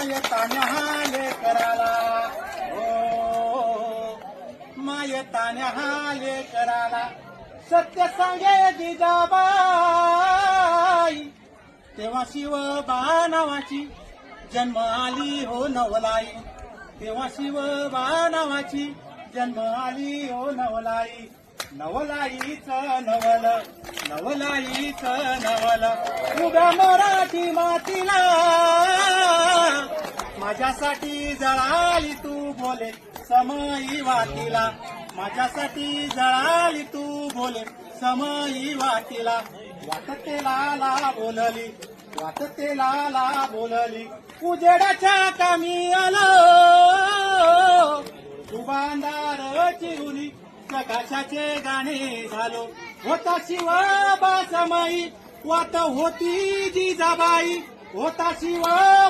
माय तान्या हा. लेकराला हो माय तान्या कराला लेकराला सत्य सांगे जिजाबाई. तेव्हा शिव बा नावाची जन्म आली हो नवलाई. तेव्हा शिव बा नावाची जन्म आली हो नवलाई. नवलाईच नवल नवलाईच नवल. उभ्या मराठी मातीला माझ्यासाठी जळाली तू बोले समयी वाटीला. माझ्यासाठी जळाली तू बोले समयी वाटीला. वाटते लाला बोलली वाटते लाला बोलली. उजेडाच्या कामी आलो. दुबांदार चिरुनी प्रकाशाचे गाणे झालो. होता शिवा समाई वात होती जिजाबाई. होता शिवा